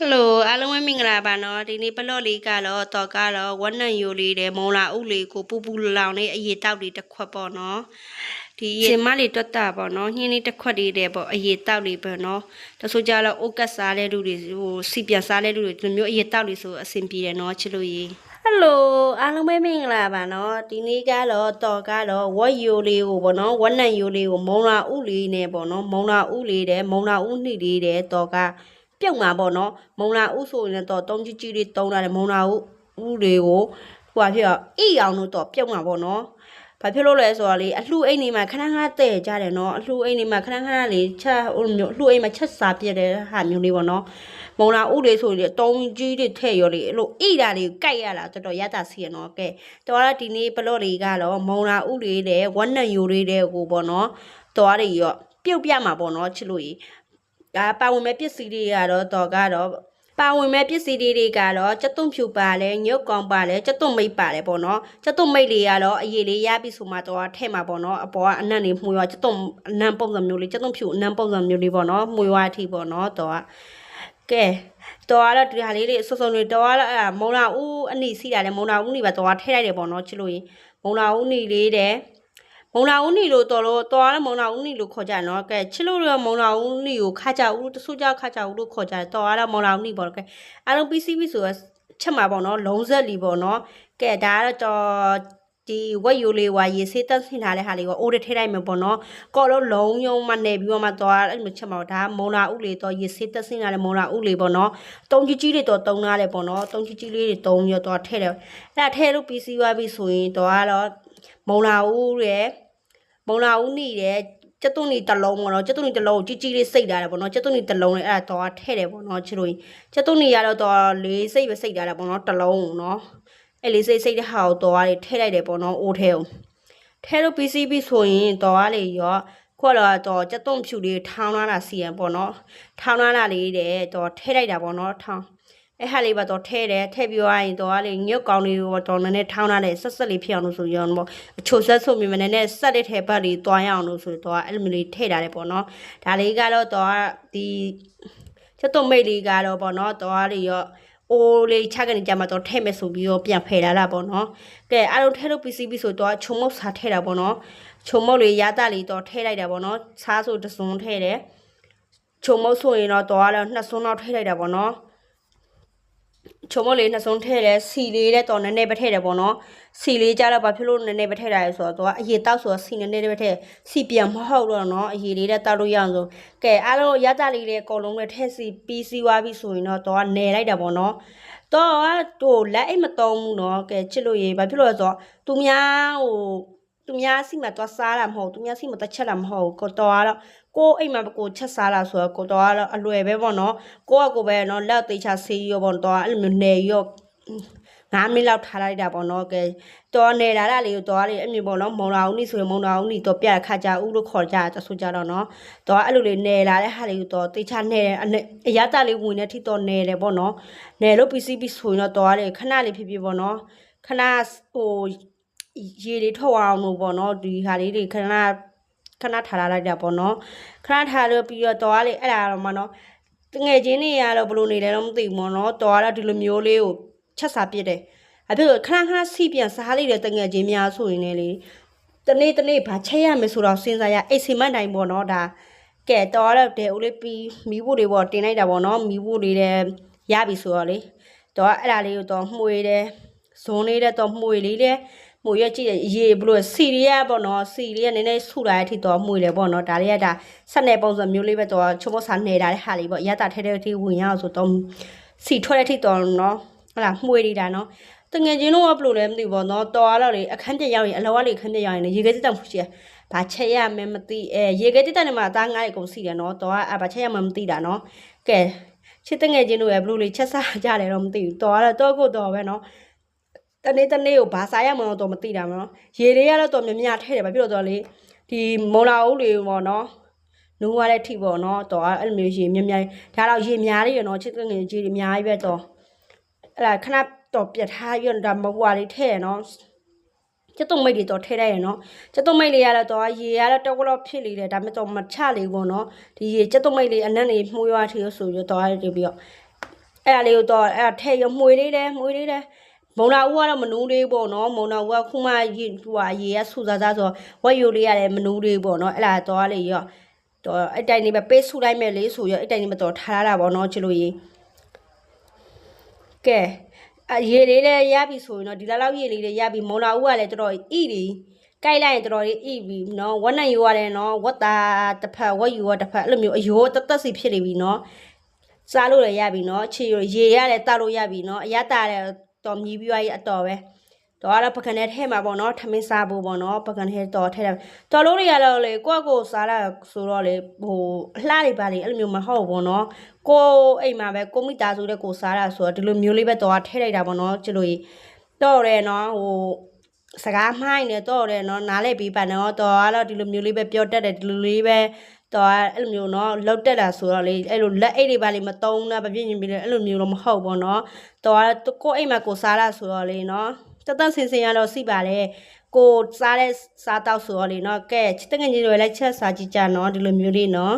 ဟယ်လိုအားလုံးပဲမင်္ဂလာပါနော်ဒီနေ့ပလော့လေးကတော့တော့ကတော့ဝက်နံယိုလေးတဲ့မုံလာဥလေးကိုပူပူလောင်လေးအရေတောက်လေးတစ်ခွက်ပေါ့နော်ဒီရှင်မလေးတွတ်တာပေါ့နော်ညင်းလေးတစ်ခွက်လေးတဲ့ပေါ့အရေတောက်လေးပေါ့နော်တဆိုကြတော့အိုကတ်စားတဲ့လူတွေဟိုစီပြန်စားတဲ့လူတွေဒီလိုမျိုးအရေတောက်လေးဆိုအဆင်ပြေတယ်နော်ချစ်လို့ရေးဟယ်လိုအားလုံးပဲမင်္ဂလာပါနော်ဒီနေ့ကတော့တော့ကတော့ဝက်ယိုလေးကိုပေါ့နော်ဝက်နံယိုလေးကိုမုံလာဥလေးနဲ့ပေါ့နော်မုံလာဥလေးတဲ့မုံလာဥနှိလေးတဲ့တော့က ပြုတ်မှာပေါ့နော်မုံလာဥဆိုရင်တော့တုံးကြီးကြီးလေးတုံးလာတယ်မုံလာဥဥတွေကိုဟိုဟာဖြစ်တော့အိအောင်လို့တော့ပြုတ်မှာပေါ့နော်ဘာဖြစ်လို့လဲဆိုတော့လေအလှအိမ်နေမှာခဏခဏတဲ့ကြတယ်နော်အလှအိမ်နေမှာခဏခဏလေးချက်ဟိုလိုမျိုးအလှအိမ်မှာချက်စားပြတဲ့ဟာမျိုးလေးပေါ့နော်မုံလာဥလေးဆိုရင်တုံးကြီးတွေထည့်ရောလေအဲ့လိုအိတာလေးကိုကြိုက်ရတာတော်တော်ရတာစီရနော်ကဲတော်ရဒီနေ့ဘလော့လေးကတော့မုံလာဥလေးတဲ့ဝက်နံယိုလေးတဲ့ကိုပေါ့နော်တော်ရရောပြုတ်ပြမှာပေါ့နော်ချစ်လို့ကြီး ဒါပါဝင်မဲ့ပစ္စည်းတွေကတော့တော့ကတော့ပါဝင်မဲ့ပစ္စည်းတွေကတော့စက်သွန့်ဖြူပါလဲညုတ်ကောင်ပါလဲစက်သွန့်မိတ်ပါလဲပေါ့နော်စက်သွန့်မိတ်လေးကတော့အရေးလေးရပြီဆိုမှတော့ထဲမှာပေါ့နော်အပေါ်ကအနံ့လေးမှုရောစက်သွန့်အနံ့ပုံစံမျိုးလေးစက်သွန့်ဖြူအနံ့ပုံစံမျိုးလေးပေါ့နော်မှုရောအထိပေါ့နော်တော့ကဲတော့ကတော့ဒီဟာလေးလေးစုံစုံလေးတော့ကတော့အဲ့ဒါမုံလာဦးအနီစီတာလဲမုံလာဦးနီပါတော့ထဲလိုက်တယ်ပေါ့နော်ချစ်လို့ရင်မုံလာဦးနီလေးတဲ့ မုံလာဦးနီလို့တော်လို့တော်ရတဲ့မုံလာဦးနီလို့ခေါ်ကြတယ်နော်ကဲချစ်လို့ရမုံလာဦးနီကိုခါကြဦးတဆူကြခါကြဦးလို့ခေါ်ကြတယ်တော်ရတဲ့မုံလာဦးနီပေါ့ကဲအားလုံး PCB ဆိုတော့ချက်မှာပေါ့နော်လုံးဆက်လီပေါ့နော်ကဲဒါကတော့တော်ဒီဝက်ယိုလေးဝါရေဆေးတက်ဆင်ထားတဲ့ဟာလေးကိုအိုးတထဲလိုက်မယ်ပေါ့နော်ကော်လို့လုံးယုံမှနေပြီးတော့မှတော့အဲ့လိုချက်မှာဒါမုံလာဦးလေးတော့ရေဆေးတက်ဆင်ထားတဲ့မုံလာဦးလေးပေါ့နော်တုံကြီးကြီးတွေတော့တုံထားတယ်ပေါ့နော်တုံကြီးကြီးလေးတွေတုံပြီးတော့ထဲတယ်အဲ့ဒါထဲလို့ PC ဝါပြီဆိုရင်တော့ကတော့ မုံလာဦးရဲ့မုံလာဦးနေတယ်ကျက်သွနီတစ်လုံးပေါ့နော်ကျက်သွနီတစ်လုံးကိုကြီးကြီးလေးစိတ်ထားတယ်ပေါ့နော်ကျက်သွနီတစ်လုံးလေးအဲ့ဒါတော့ထဲ့တယ်ပေါ့နော်ချစ်လို့ကျက်သွနီကတော့တော့လေးစိတ်ပဲစိတ်ထားတယ်ပေါ့နော်တစ်လုံးကိုနော်အဲ့လေးစိတ်စိတ်တဲ့ဟာကိုတော့လေးထဲ့လိုက်တယ်ပေါ့နော်အိုးထဲကိုထဲလို့ PCB ဆိုရင်တော့လေးရောခုတော့တော့ကျက်သွန်ဖြူလေးထောင်းလာတာစီရန်ပေါ့နော်ထောင်းလာတာလေးတဲ့တော့ထဲ့လိုက်တာပေါ့နော်ထောင်း အဲ့ဟာလေးပါတော့ထဲတယ်ထဲပြီးသွားရင်တော့လေညုတ်ကောင်းလေးကိုတော့နည်းနည်းထောင်းလာတယ်ဆက်ဆက်လေးဖြစ်အောင်လို့ဆိုရင်တော့အချိုဆက်ဆိုမြင်မနဲ့ဆက်တဲ့ထဲဘက်လေးတွားရအောင်လို့ဆိုတော့အဲ့လိုမျိုးလေးထည့်ထားတယ်ပေါ့နော်ဒါလေးကတော့တော့ဒီချက်တော့မိတ်လေးကတော့ပေါ့နော်တော့လေးရောအိုးလေးချကနေကြမှာတော့ထဲ့မယ်ဆိုပြီးတော့ပြန်ဖယ်လာတာပေါ့နော်ကဲအားလုံးထဲလို့ PCB ဆိုတော့ချုံမုတ်စားထဲတာပေါ့နော်ချုံမုတ်လေးရတာလေးတော့ထဲလိုက်တာပေါ့နော်စားဆိုတစုံထဲတယ်ချုံမုတ်ဆိုရင်တော့တော့နှစ်စုံတော့ထဲလိုက်တာပေါ့နော် ချုံမလေးနှစ်စုံထည့်တယ်စီလေးတဲ့တော့နည်းနည်းပဲထည့်တယ်ပေါ့နော်စီလေးကြတော့ဘာဖြစ်လို့နည်းနည်းပဲထည့်တာလဲဆိုတော့သူကအရေတောက်ဆိုတော့စီနည်းနည်းပဲထည့်စီပြန်မဟုတ်တော့နော်အရေလေးတဲ့တောက်လို့ရအောင်ဆိုကဲအားလုံးရတလေးတွေအကုန်လုံးလည်းထည့်စီပြီးစီသွားပြီဆိုရင်တော့သူကနယ်လိုက်တာပေါ့နော်တော့ဟိုလက်အိတ်မတုံးဘူးနော်ကဲချစ်လို့ရေဘာဖြစ်လို့လဲဆိုတော့သူများဟို သူများစီမှာတော့စားတာမဟုတ်သူများစီမှာတော့ချက်တာမဟုတ်ကိုတော့ကတော့ကိုအိမ်မှာကိုချက်စားတာဆိုတော့ကိုတော့ကတော့အလွယ်ပဲပေါ့နော်ကိုကကိုပဲနော်လက်သေးချဆေးရောပေါ့တော့အဲ့လိုမျိုးနေရော9မိနစ်လောက်ထားလိုက်တာပေါ့နော်ကဲတော်နေလာတာလေးကိုတော်လေးအမြင်ပေါ့နော်မုံလာဦးနီဆိုရင်မုံလာဦးနီတော့ပြခါကြဦးလို့ခေါ်ကြတာဆိုကြတော့နော်တော်အဲ့လိုလေးနေလာတဲ့ဟာလေးကိုတော်တေချာနေတယ်အရတာလေးဝင်တဲ့ထိတော့နေတယ်ပေါ့နော်နေလို့ PCB ဆိုရင်တော့တော်လေးခဏလေးဖြစ်ဖြစ်ပေါ့နော်ခဏဟို ရေတွေထွက်အောင်လို့ပေါ့နော်ဒီဟာလေးတွေခဏခဏထားလိုက်တာပေါ့နော်ခဏထားလို့ပြီးတော့တော်လေးအဲ့ဒါတော့မနော်တငယ်ချင်းတွေကတော့ဘယ်လိုနေလဲတော့မသိဘူးပေါ့နော်တော်ကတော့ဒီလိုမျိုးလေးကိုချက်စားပြစ်တယ်အဖြစ်ခဏခဏစီပြန်စားလိုက်တဲ့တငယ်ချင်းများဆိုရင်လေတနေ့တနေ့ဘာချက်ရမယ်ဆိုတော့စဉ်းစားရအိတ်စီမတ်နိုင်ပေါ့နော်ဒါကဲတော်တော့တဲ့ဦးလေးပြီးမီးဖို့တွေပေါ့တင်လိုက်တာပေါ့နော်မီးဖို့တွေလည်းရပြီဆိုတော့လေတော့အဲ့ဒါလေးကိုတော့မှွေတယ်ဇွန်လေးတဲ့တော့မှွေလေးတဲ့ မှုရကြည့်ရေဘလို့စီရီယာပေါ့နော်စီရီယာနည်းနည်းဆူလာတဲ့အထိတော့မှုတယ်ပေါ့နော်ဒါလေးကဒါဆက်နေပုံစံမျိုးလေးပဲတော့ချုံမဆာနေတာတဲ့ဟာလေးပေါ့ရတာထဲထဲထိဝင်ရအောင်ဆိုတော့စီထွက်တဲ့အထိတော့နော်ဟလာမှုနေတာနော်တငယ်ချင်းတို့ကဘလို့လဲမသိဘူးပေါ့နော်တော်တော့လေအခန်းပြရောက်ရင်အလောကလေခန်းပြရောက်ရင်ရေခဲတက်မှုရှိရဘာချက်ရမယ်မသိအဲရေခဲတက်နေမှာအသားငါးရေကုန်စီတယ်နော်တော်ကဘာချက်ရမှမသိတာနော်ကဲချစ်တငယ်ချင်းတို့ရဲ့ဘလို့လေချက်စားကြတယ်တော့မသိဘူးတော်ကတော့တော့ကိုတော်ပဲနော် တနေ့တနေ့ကိုဘာစားရမှန်းတော့မသိတာမနော်ရေတွေကတော့တော်များများထဲတယ်ဘာဖြစ်လို့တော့လေဒီမုံလာအုပ်လေးပေါ့နော်နူးရတဲ့ထိပေါ့နော်တော်အဲ့လိုမျိုးရေများများဒါတော့ရေများလေးရနော်ချစ်ငယ်ကြီးတွေအများကြီးပဲတော်အဲ့ဒါခဏတော့ပြတ်ထားရတာမဟုတ်ပါလေထဲရနော်ကျတုံမိတ်တွေတော့ထဲလိုက်ရနော်ကျတုံမိတ်လေးရတော့ရေရတော့တောက်ကတော့ဖြစ်လေတယ်ဒါပေမဲ့တော့မချလေဘူးနော်ဒီရေကျတုံမိတ်လေးအနက်နေမှုရွားထီဆိုရတော့ရပြီးတော့အဲ့ဒါလေးကိုတော့အဲ့ဒါထဲရမှွေလေးတယ်မှွေလေးတယ် မုံနာဦးကတော့မနူးလေးပေါ့နော်မုံနာဦးကခုမှရေဟိုဟာရေကဆူစားစားဆိုဝက်ယိုလေးကလည်းမနူးလေးပေါ့နော်အဲ့ဒါတော့လေရောတော့အဲ့တိုင်းလေးပဲပေးဆူလိုက်မယ်လေဆိုရောအဲ့တိုင်းလေးမတော်ထားရတာပေါ့နော်ချစ်လို့ရေကဲရေလေးလည်းရပြီဆိုရင်တော့ဒီလောက်လောက်ရေလေးလည်းရပြီမုံလာဦးကလည်းတော်တော်ဣတွေကြိုက်လိုက်ရင်တော်တော်လေးဣပြီနော်ဝက်နဲ့ယူရတယ်နော်ဝက်သားတစ်ဖက်ဝက်ယူရတစ်ဖက်အဲ့လိုမျိုးအယိုးတက်တက်စီဖြစ်နေပြီနော်စားလို့လည်းရပြီနော်ချေရရေရလည်းတလို့ရပြီနော်အရတာလည်း တော်မြည်ပြီးသွားရအတော်ပဲတော်ကတော့ပကံနဲ့ထဲမှာပေါ့နော်ထမင်းစားဖို့ပေါ့နော်ပကံထဲတော်ထဲတယ်တော်လို့တွေရတော့လေကိုယ့်ကိုစားလာဆိုတော့လေဟိုအလှတွေပါလေအဲ့လိုမျိုးမဟုတ်ဘူးပေါ့နော်ကိုအိမ်မှာပဲကိုမိသားစုတဲ့ကိုစားလာဆိုတော့ဒီလိုမျိုးလေးပဲတော်ကထဲလိုက်တာပေါ့နော်ကျလို့တော်တယ်နော်ဟိုစကားမှိုင်းနေတော့တယ်နော်နားလဲပြီးပါနော်တော်ကတော့ဒီလိုမျိုးလေးပဲပြောတတ်တယ်ဒီလိုလေးပဲ တော်အဲ့လိုမျိုးနော်လောက်တက်တာဆိုတော့လေအဲ့လိုလက်အိတ်တွေပါလေမတုံးတာဗပြင်းပြင်းပြီးလေအဲ့လိုမျိုးတော့မဟုတ်ဘောနော်တော်ကကိုအိတ်မှာကိုစားတာဆိုတော့လေနော်တက်တက်ဆင်ဆင်ရတော့စီပါလေကိုစားတဲ့စားတော့ဆိုတော့လေနော်ကဲချစ်တဲ့ငယ်ကြီးတွေလည်းချက်စားကြည့်ကြနော်ဒီလိုမျိုးလေးနော်